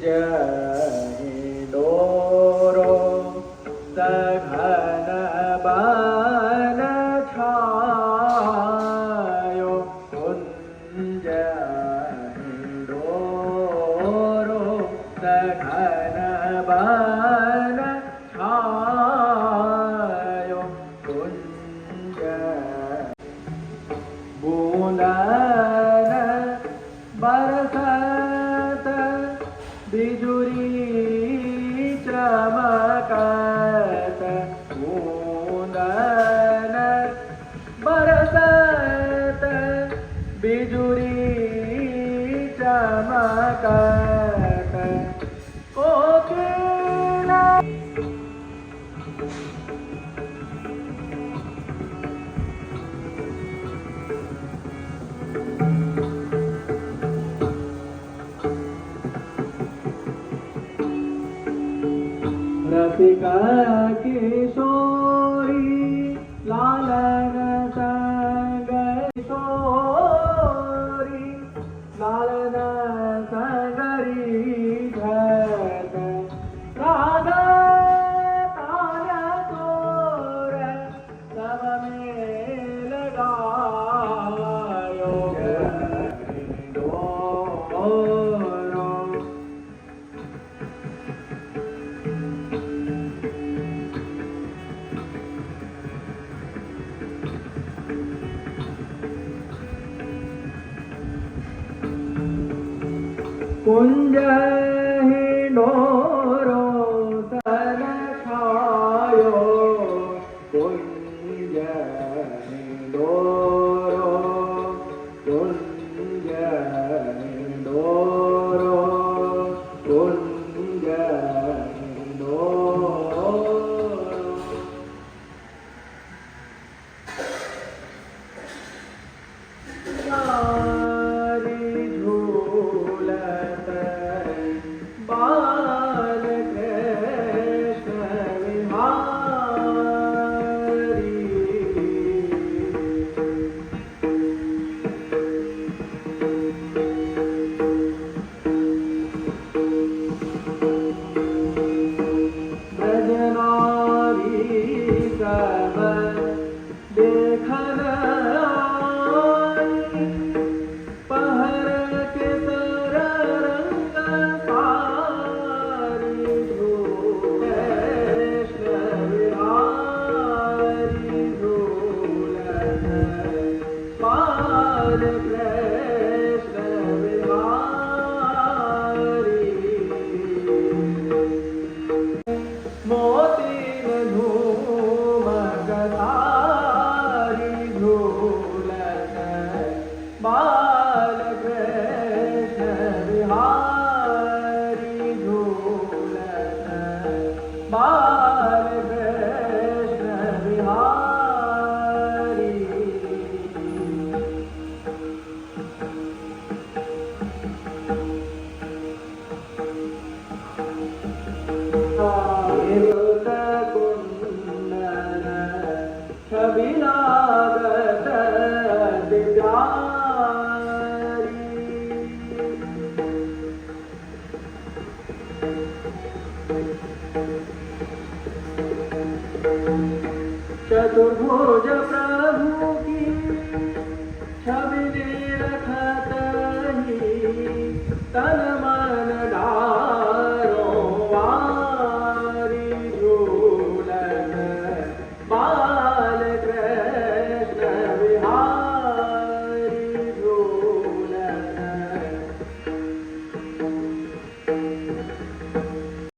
자이 노로 사가나 바나 차요 혼자이 노로 사가나 바나 차요 혼자 무나 चमकत बुंदन बरसत बिजुरी चमकत कोकिला रसिका किशोरी लालन संग किशोरी लालन கொண்டாடோ चतुर्भुज प्रभु